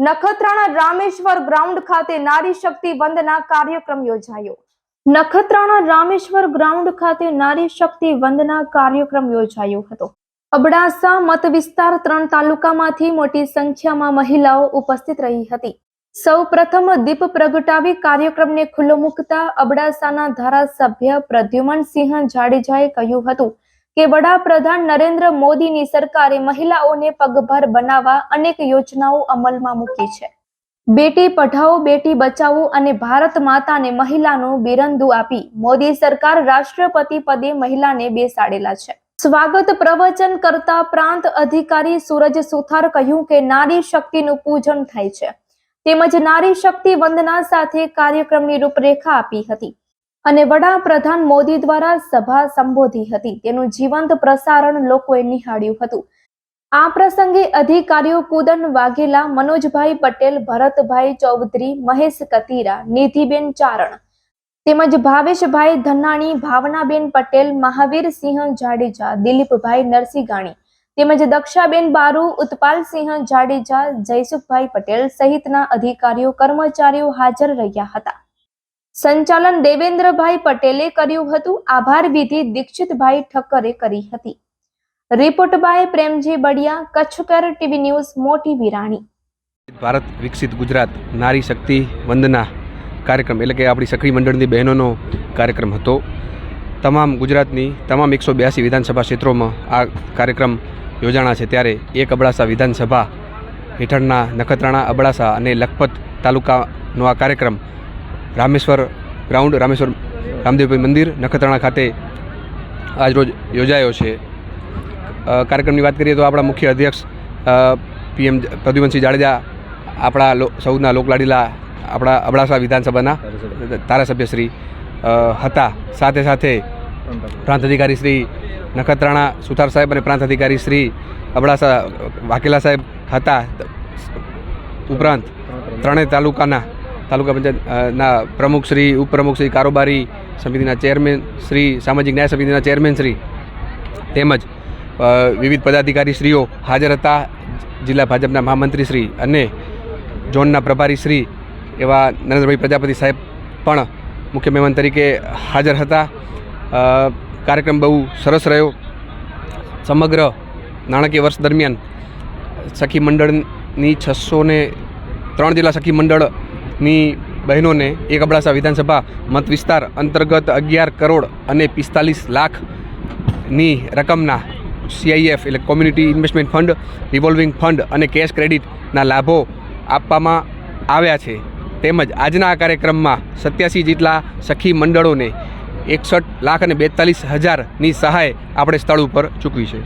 Nakhatrana Rameshwar ground ખાતે નારી શક્તિ વંદના કાર્યક્રમ યોજાયો. નખત્રાણા રામેશ્વર ગ્રાઉન્ડ ખાતે નારી શક્તિ વંદના કાર્યક્રમ યોજાયો હતો. અબડાસા મત વિસ્તાર ત્રણ તાલુકામાંથી મોટી સંખ્યામાં મહિલાઓ ઉપસ્થિત રહી હતી. સૌ પ્રથમ દીપ પ્રગટાવી કાર્યક્રમને ખુલ્લો મૂકતા અબડાસાના ધારાસભ્ય પ્રદ્યુમનસિંહ જાડેજાએ કહ્યું હતું કે વડાપ્રધાન નરેન્દ્ર મોદીની સરકારે મહિલાઓને પગભર બનાવવા અનેક યોજનાઓ અમલમાં મૂકી છે. બેટી પઢાઓ, બેટી બચાવો અને ભારત માતાને મહિલાનું બિરંદુ આપી મોદી સરકાર રાષ્ટ્રપતિ પદે મહિલાને બેસાડેલા છે. સ્વાગત પ્રવચન કરતા પ્રાંત અધિકારી સૂરજ સુથાર કહ્યું કે નારી શક્તિનું પૂજન થાય છે. તેમજ નારી શક્તિ વંદના સાથે કાર્યક્રમની રૂપરેખા આપી હતી. અને વડાપ્રધાન મોદી દ્વારા સભા સંબોધી હતી. તેનું જીવંત પ્રસારણ લોકોએ નિહાળ્યું હતું. આ પ્રસંગે અધિકારીઓ કુદન વાઘેલા, મનોજભાઈ પટેલ, ભરતભાઈ ચૌધરી, મહેશ કતીરા, નિધિબેન ચારણ, તેમજ ભાવેશભાઈ ધનાણી, ભાવનાબેન પટેલ મહાવીરસિંહ જાડેજા, દિલીપભાઈ નરસિંહાણી તેમજ દક્ષાબેન બારુ ઉત્પાલસિંહ જાડેજા, જયસુખભાઈ પટેલ સહિતના અધિકારીઓ, કર્મચારીઓ હાજર રહ્યા હતા. સંચાલન દેવેન્દ્રભાઈ પટેલે કર્યું હતું. આભાર વિધિ દીક્ષિતભાઈ ઠક્કરે કરી હતી. Report by Premji Badiya, Kutchkar TV news, Moti Virani. Bharat વિકસિત ગુજરાત, નારી શક્તિ વંદના કાર્યક્રમ, એટલે કે આપણી સખી મંડળની બહેનોનો કાર્યક્રમ હતો. તમામ ગુજરાતની, તમામ એકસો બ્યાસી વિધાનસભા ક્ષેત્રોમાં આ કાર્યક્રમ યોજાણા છે. ત્યારે એક અબડાસા વિધાનસભા હેઠળના નખત્રાણા, અબડાસા અને લખપત તાલુકાનો આ કાર્યક્રમ રામેશ્વર ગ્રાઉન્ડ, રામેશ્વર રામદેવભાઈ મંદિર, નખત્રાણા ખાતે આજરોજ યોજાયો છે. કાર્યક્રમની વાત કરીએ તો આપણા મુખ્ય અધ્યક્ષ પીએમ પ્રદ્યુમનસિંહ જાડેજા, આપણા સૌના લોકલાડીલા, આપણા અબડાસા વિધાનસભાના ધારાસભ્યશ્રી શ્રી હતા. સાથે સાથે પ્રાંત અધિકારી શ્રી નખત્રાણા સુથાર સાહેબ અને પ્રાંત અધિકારી શ્રી અબડાસા વાકેલા સાહેબ હતા. ઉપરાંત ત્રણેય તાલુકાના તાલુકા પંચાયતના પ્રમુખ શ્રી, ઉપપ્રમુખ શ્રી, કારોબારી સમિતિના ચેરમેન શ્રી, સામાજિક ન્યાય સમિતિના ચેરમેન શ્રી તેમજ વિવિધ પદાધિકારી શ્રીઓ હાજર હતા, જિલ્લા ભાજપના મહામંત્રી શ્રી અને ઝોનના પ્રભારી શ્રી એવા નરેન્દ્રભાઈ પ્રજાપતિ સાહેબ પણ મુખ્ય મહેમાન તરીકે હાજર હતા. કાર્યક્રમ બહુ સરસ રહ્યો. સમગ્ર નાણાકીય વર્ષ દરમિયાન સખી મંડળની છસો ને ત્રણ જેટલા સખી મંડળની બહેનોને એક અબડાસા વિધાનસભા મત વિસ્તાર અંતર્ગત અગિયાર કરોડ અને પિસ્તાલીસ લાખની રકમના સીઆઈએફ એટલે community investment fund revolving fund અને કેશ ક્રેડિટના લાભો આપવામાં આવ્યા છે. તેમજ આજના આ કાર્યક્રમમાં સત્યાસી જેટલા સખી મંડળોને એકસઠ લાખ અને બેતાલીસ હજારની સહાય આપણે સ્થળ ઉપર ચૂકવી છે.